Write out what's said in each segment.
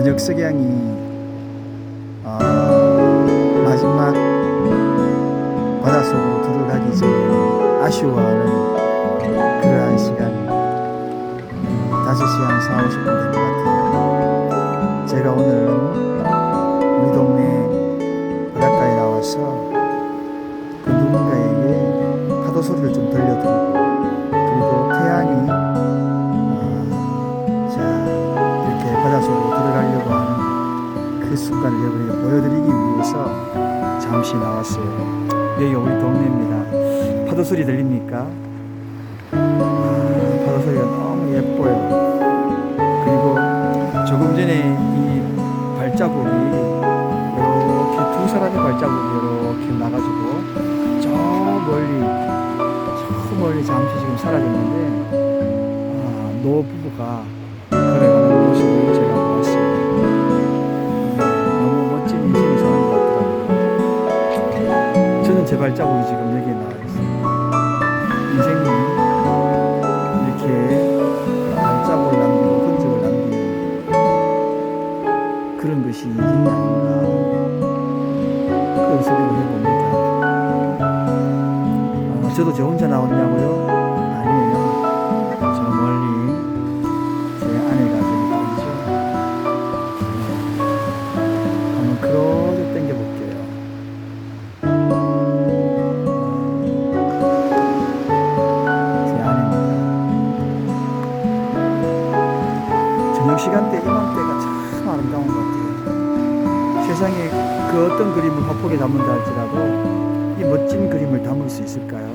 저녁 석양이 어, 마지막 바닷속으로 들어가기 전에 아쉬워하는 그러한 시간 5시 한 4, 50분 된것 같아요 제가 오늘은 우리 동네 바닷가에 나와서 그 누군가에게 파도 소리를 좀 들려드리고 그 순간을 여러분에게 보여드리기 위해서 잠시 나왔어요. 여기가 우리 동네입니다. 파도 소리 들립니까? 아, 파도 소리가 너무 예뻐요. 그리고 조금 전에 이 발자국이 이렇게 두 사람의 발자국이 이렇게 나가지고 저 멀리 저 멀리 잠시 지금 사라졌는데 아, 노 부부가 걸어 발자국이 지금 여기에 나와 있어요. 인생이 이렇게 발자국을 남기고 흔적을 남기는 그런 것이 인생이 아닌가 그런 생각을 해봅니다. 어, 저도 저 혼자 나왔냐고요? 시간대 이맘때가 참 아름다운 것 같아요. 세상에 그 어떤 그림을 화폭에 담는다 할지라도 이 멋진 그림을 담을 수 있을까요?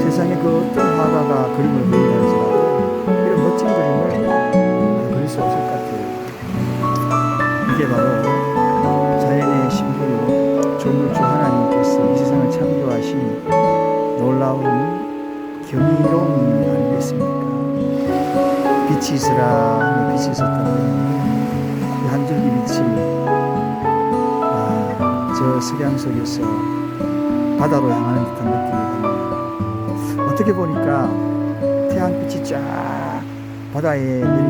세상에 그 어떤 화가가 그림을 그린다 할지라도 이런 멋진 그림을 그릴 수 없을 것 같아요. 이게 바로 자연의 신부요 조물주 하나님께서 이 세상을 창조하신 놀라운 경이로움 아니겠습니까? 빛이 있으라 빛이 있었다면 한 줄기 빛이 아, 저 석양 속에서 바다로 향하는 듯한 느낌이 드네요. 어떻게 보니까 태양빛이 쫙 바다에 내린